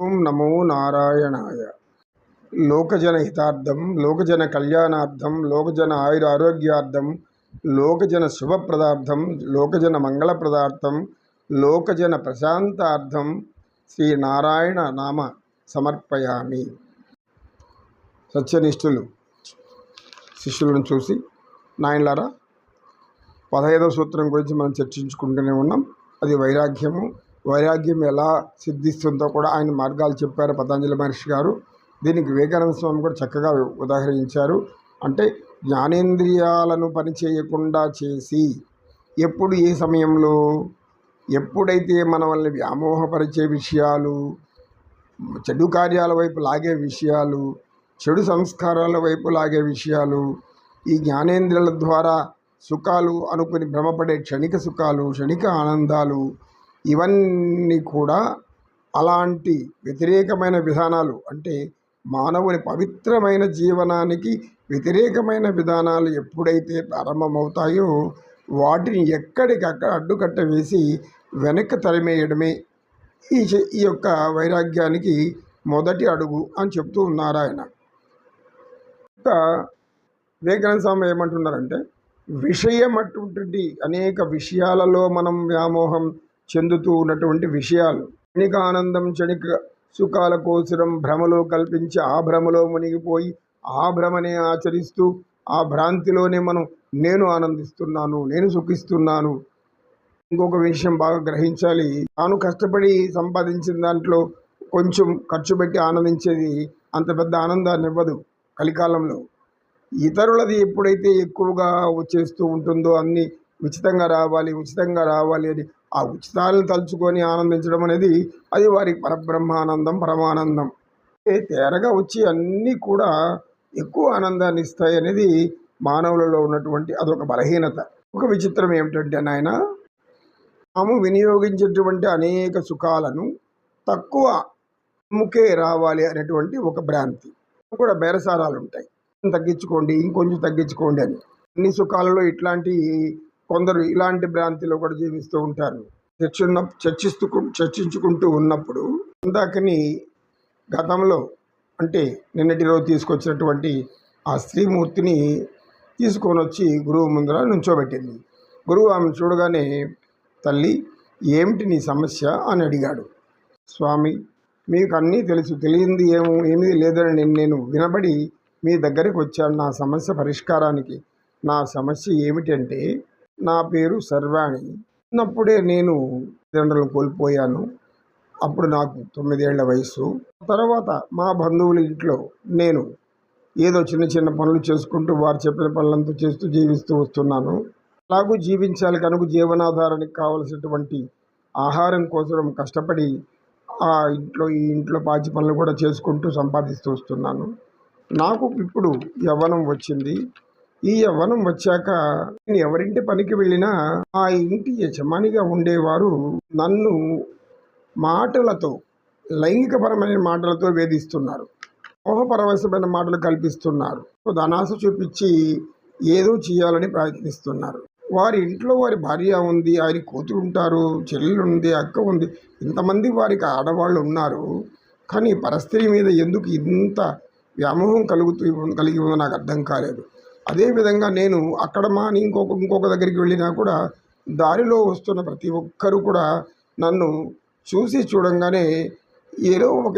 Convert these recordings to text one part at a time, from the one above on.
ఓం నమో నారాయణాయ. లోకజన హితార్థం లోకజన కళ్యాణార్థం లోకజన ఆయుర ఆరోగ్యార్థం లోకజన శుభప్రదార్థం లోకజన మంగళప్రదార్థం లోకజన ప్రశాంతార్థం శ్రీ నారాయణ నామ సమర్పయామి. సత్యనిష్ఠులు శిష్యులను చూసి నాయనలారా పదహైదవ సూత్రం గురించి మనం చర్చించుకుంటూనే ఉన్నాం. అది వైరాగ్యము వైరాగ్యం ఎలా సిద్ధిస్తుందో కూడా ఆయన మార్గాలు చెప్పారు పతంజలి మహర్షి గారు. దీనికి వివేకానంద స్వామి కూడా చక్కగా ఉదాహరించారు. అంటే జ్ఞానేంద్రియాలను పనిచేయకుండా చేసి ఎప్పుడు ఏ సమయంలో ఎప్పుడైతే మనల్ని వ్యామోహపరిచే విషయాలు చెడు కార్యాల వైపు లాగే విషయాలు చెడు సంస్కారాల వైపు లాగే విషయాలు ఈ జ్ఞానేంద్రియాల ద్వారా సుఖాలు అనుకుని భ్రమపడే క్షణిక సుఖాలు క్షణిక ఆనందాలు ఇవన్నీ కూడా అలాంటి వ్యతిరేకమైన విధానాలు అంటే మానవుని పవిత్రమైన జీవనానికి వ్యతిరేకమైన విధానాలు ఎప్పుడైతే ప్రారంభమవుతాయో వాటిని ఎక్కడికక్కడ అడ్డుకట్ట వేసి వెనక్కి తరిమేయడమే ఈ ఈ యొక్క వైరాగ్యానికి మొదటి అడుగు అని చెప్తూ ఉన్నారు ఆయన ఇంకా వివేకానంద స్వామి ఏమంటున్నారంటే విషయం అటువంటి అనేక విషయాలలో మనం వ్యామోహం చెందుతూ ఉన్నటువంటి విషయాలు. క్షణిక ఆనందం క్షణిక సుఖాల కోసరం భ్రమలో కల్పించి ఆ భ్రమలో మునిగిపోయి ఆ భ్రమనే ఆచరిస్తూ ఆ భ్రాంతిలోనే మనం నేను ఆనందిస్తున్నాను నేను సుఖిస్తున్నాను. ఇంకొక విషయం బాగా గ్రహించాలి. తాను కష్టపడి సంపాదించిన దాంట్లో కొంచెం ఖర్చు పెట్టి ఆనందించేది అంత పెద్ద ఆనందాన్ని ఇవ్వదు కలికాలంలో. ఇతరులది ఎప్పుడైతే ఎక్కువగా వచ్చేస్తూ ఉంటుందో అన్ని ఉచితంగా రావాలి ఉచితంగా రావాలి అని ఆ ఉచితాలను తలుచుకొని ఆనందించడం అనేది అది వారి పరబ్రహ్మానందం పరమానందం. ఏ తేరగా వచ్చి అన్నీ కూడా ఎక్కువ ఆనందాన్ని ఇస్తాయి అనేది మానవులలో ఉన్నటువంటి అదొక బలహీనత. ఒక విచిత్రం ఏమిటంటే నాయన తాము వినియోగించేటువంటి అనేక సుఖాలను తక్కువ ముఖే రావాలి అనేటువంటి ఒక భ్రాంతి. కూడా బేరసారాలు ఉంటాయి. తగ్గించుకోండి ఇంకొంచెం తగ్గించుకోండి అని. అన్ని సుఖాలలో ఇట్లాంటి కొందరు ఇలాంటి భ్రాంతిలో కూడా జీవిస్తూ ఉంటారు. చర్చున్న చర్చిస్తూ చర్చించుకుంటూ ఉన్నప్పుడు ఇందాకని గతంలో అంటే నిన్నటి రోజు తీసుకొచ్చినటువంటి ఆ స్త్రీమూర్తిని తీసుకొని వచ్చి గురువు ముందర నుంచోబెట్టింది. గురువు ఆమె చూడగానే తల్లి ఏమిటి నీ సమస్య? అని అడిగాడు. స్వామి మీకు అన్నీ తెలుసు. తెలియంది ఏమో ఏమీ లేదని నేను నేను వినబడి మీ దగ్గరికి వచ్చాను. నా సమస్య పరిష్కారానికి నా సమస్య ఏమిటంటే నా పేరు సర్వాణి. ఉన్నప్పుడే నేను తల్లిదండ్రులను కోల్పోయాను. అప్పుడు నాకు తొమ్మిదేళ్ళ వయసు తర్వాత మా బంధువుల ఇంట్లో నేను ఏదో చిన్న చిన్న పనులు చేసుకుంటూ వారు చెప్పిన పనులంతా చేస్తూ జీవిస్తూ వస్తున్నాను. అలాగూ జీవించాలి కనుక జీవనాధారానికి కావలసినటువంటి ఆహారం కోసం కష్టపడి ఆ ఇంట్లో ఈ ఇంట్లో పాచి పనులు కూడా చేసుకుంటూ సంపాదిస్తూ వస్తున్నాను. నాకు ఇప్పుడు యవ్వనం వచ్చింది. ఈ యవ్వనం వచ్చాక నేను ఎవరింటి పనికి వెళ్ళినా ఆ ఇంటి యజమానిగా ఉండేవారు నన్ను మాటలతో లైంగికపరమైన మాటలతో వేధిస్తున్నారు. మోహపరవశమైన మాటలు కల్పిస్తున్నారు. ధనాశ చూపించి ఏదో చేయాలని ప్రయత్నిస్తున్నారు. వారి ఇంట్లో వారి భార్య ఉంది ఆయన కూతురు ఉంటారు చెల్లెలు ఉంది అక్క ఉంది ఇంతమంది వారికి ఆడవాళ్ళు ఉన్నారు. కానీ పరస్త్రీ మీద ఎందుకు ఇంత వ్యామోహం కలుగుతూ కలిగి ఉందో నాకు అర్థం కాలేదు. అదేవిధంగా నేను అక్కడ మాని ఇంకొక ఇంకొక దగ్గరికి వెళ్ళినా కూడా దారిలో వస్తున్న ప్రతి ఒక్కరూ కూడా నన్ను చూసి చూడంగానే ఏదో ఒక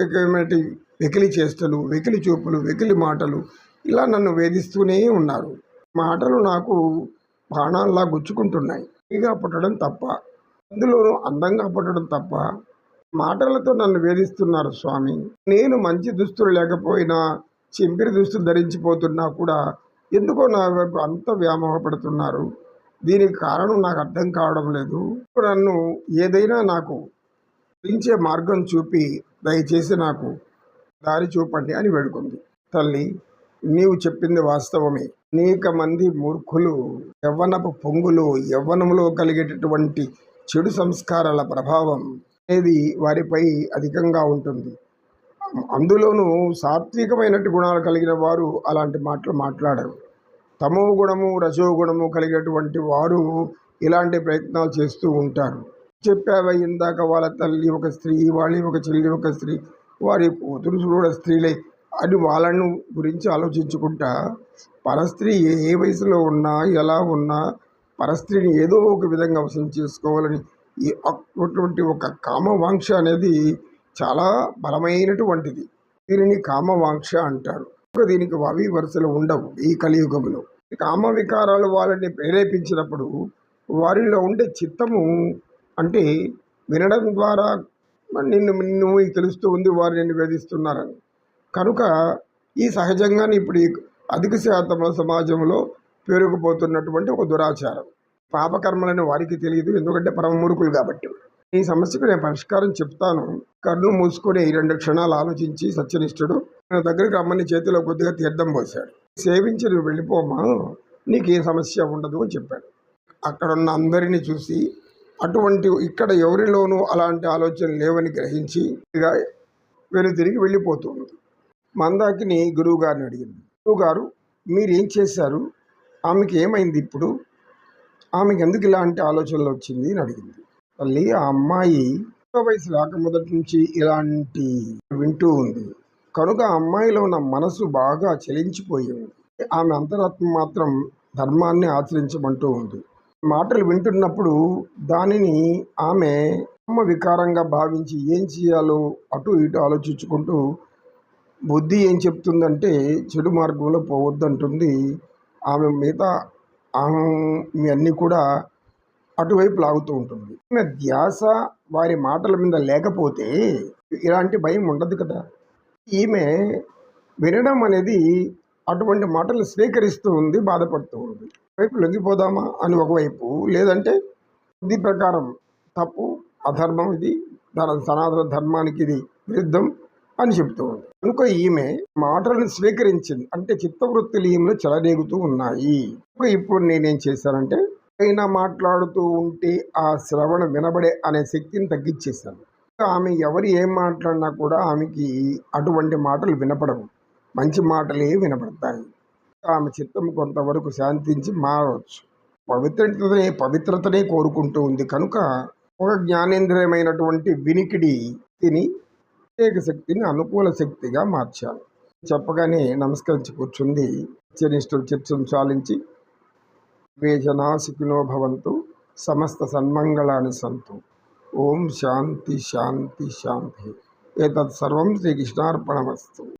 వెకిలి చేష్టలు వెకిలి చూపులు వెకిలి మాటలు ఇలా నన్ను వేధిస్తూనే ఉన్నారు. మాటలు నాకు బాణాల్లా గుచ్చుకుంటున్నాయి. ఇగా పుట్టడం తప్ప అందులోనూ అందంగా పుట్టడం తప్ప మాటలతో నన్ను వేధిస్తున్నారు స్వామి. నేను మంచి దుస్తులు లేకపోయినా చింపిరి దుస్తులు ధరించిపోతున్నా కూడా ఎందుకో నా వైపు అంత వ్యామోహపడుతున్నారు? దీనికి కారణం నాకు అర్థం కావడం లేదు. నన్ను ఏదైనా నాకు పెంచే మార్గం చూపి దయచేసి నాకు దారి చూపండి అని వేడుకుంది. తల్లి నీవు చెప్పింది వాస్తవమే. అనేక మంది మూర్ఖులు యవ్వనపు పొంగులు యవ్వనంలో కలిగేటటువంటి చెడు సంస్కారాల ప్రభావం అనేది వారిపై అధికంగా ఉంటుంది. అందులోనూ సాత్వికమైనటువంటి గుణాలు కలిగిన వారు అలాంటి మాటలు మాట్లాడరు. తమో గుణము రజో గుణము కలిగినటువంటి వారు ఇలాంటి ప్రయత్నాలు చేస్తూ ఉంటారు. చెప్పావా ఇందాక వాళ్ళ తల్లి ఒక స్త్రీ వాళ్ళ ఒక చెల్లి ఒక స్త్రీ వారి కూతురు కూడా స్త్రీలే అని వాళ్ళను గురించి ఆలోచించుకుంటా పరస్త్రీ ఏ ఏ వయసులో ఉన్నా ఎలా ఉన్నా పరస్త్రీని ఏదో ఒక విధంగా అవసరం చేసుకోవాలని ఈ అటువంటి ఒక కామవాంక్ష అనేది చాలా బలమైనటువంటిది. దీనిని కామవాంక్ష అంటారు. దీనికి అవి వరుసలు ఉండవు ఈ కలియుగంలో. ఈ కామ వికారాలు వాళ్ళని ప్రేరేపించినప్పుడు వారిలో ఉండే చిత్తము అంటే వినడం ద్వారా నిన్ను నిన్ను తెలుస్తూ ఉంది వారు నిన్ను వేధిస్తున్నారని కనుక ఈ సహజంగానే ఇప్పుడు ఈ అధిక శాతంలో సమాజంలో పేరుకుపోతున్నటువంటి ఒక దురాచారం. పాపకర్మలని వారికి తెలియదు ఎందుకంటే పరమ మూర్ఖులు కాబట్టి. ఈ సమస్యకు నేను పరిష్కారం చెప్తాను. కన్ను మూసుకొని ఈ రెండు క్షణాలు ఆలోచించి సత్యనిష్ఠుడు నా దగ్గరికి రమ్మని చేతిలో కొద్దిగా తీర్థం పోశాడు. సేవించి నువ్వు వెళ్ళిపోమా? నీకు ఏ సమస్య ఉండదు అని చెప్పాడు. అక్కడ ఉన్న అందరినీ చూసి అటువంటి ఇక్కడ ఎవరిలోనూ అలాంటి ఆలోచన లేవని గ్రహించి ఇక వెను తిరిగి వెళ్ళిపోతుంది మందాకిని గురువు గారిని అడిగింది. గురువు గారు మీరు ఏం చేశారు? ఆమెకి ఏమైంది ఇప్పుడు? ఆమెకి ఎందుకు ఇలాంటి ఆలోచనలు వచ్చింది అని అడిగింది. తల్లి ఆ అమ్మాయి వయసు రాక మొదటి నుంచి ఇలాంటి వింటూ ఉంది. కనుక ఆ అమ్మాయిలో ఉన్న మనసు బాగా చలించిపోయింది. ఆమె అంతరాత్మ మాత్రం ధర్మాన్ని ఆచరించమంటూ ఉంది. మాటలు వింటున్నప్పుడు దానిని ఆమె అమ్మ వికారంగా భావించి ఏం చేయాలో అటు ఇటు ఆలోచించుకుంటూ బుద్ధి ఏం చెప్తుందంటే చెడు మార్గంలో పోవద్దంటుంది. ఆమె మిగతా ఆమె మీ అన్నీ కూడా అటువైపు లాగుతూ ఉంటుంది. ధ్యాస వారి మాటల మీద లేకపోతే ఇలాంటి భయం ఉండదు కదా. ఈమె వినడం అనేది అటువంటి మాటలు స్వీకరిస్తూ ఉంది బాధపడుతూ ఉంది. వైపు లొంగిపోదామా అని ఒకవైపు లేదంటే బుద్ధి ప్రకారం తప్పు అధర్మం ఇది దాని సనాతన ధర్మానికి ఇది విరుద్ధం అని చెప్తూ ఉంది. కనుక ఈమె మాటలను స్వీకరించింది అంటే చిత్తవృత్తులు ఈమెలో చెలరేగుతూ ఉన్నాయి. ఇప్పుడు నేనేం చేశానంటే అయినా మాట్లాడుతూ ఉంటే ఆ శ్రవణ వినబడే అనే శక్తిని తగ్గించేశాను. ఆమె ఎవరు ఏం మాట్లాడినా కూడా ఆమెకి అటువంటి మాటలు వినపడవు. మంచి మాటలే వినపడతాయి. ఆమె చిత్తం కొంతవరకు శాంతించి మారవచ్చు. పవిత్రతనే పవిత్రతనే కోరుకుంటూ ఉంది. కనుక ఒక జ్ఞానేంద్రియమైనటువంటి వినికిడి తిని ప్రత్యేక శక్తిని అనుకూల శక్తిగా మార్చాను చెప్పగానే నమస్కరించి కూర్చుంది. చనిష్ఠులు చర్చను చాలించి वे जना सुखिनो भवन्तु समस्त सन्मङ्गलानि सन्तु। ओम शांति शांति शांति। एतत् सर्वं श्रीकृष्णार्पणमस्तु।